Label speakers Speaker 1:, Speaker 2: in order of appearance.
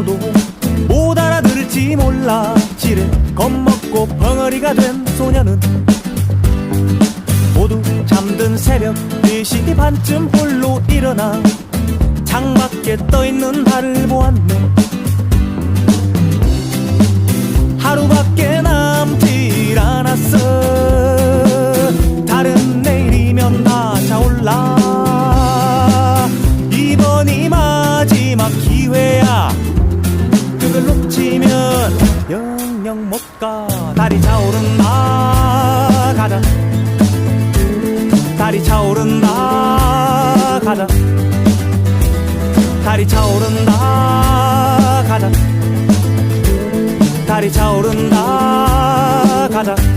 Speaker 1: 아무도 못 알아들을지 몰라. 지레 겁먹고 벙어리가 된 소녀는 모두 잠든 새벽 4시 반쯤 홀로 일어나 창밖에 떠있는 달을 보았네. 하루밖에 남질 않았어. 다른 내일이면 다 차올라. 이번이 마지막 기회야. 영영 못 가. 다리 차오른다 가자 다리 차오른다 가자 다리 차오른다 가자 다리 차오른다 가자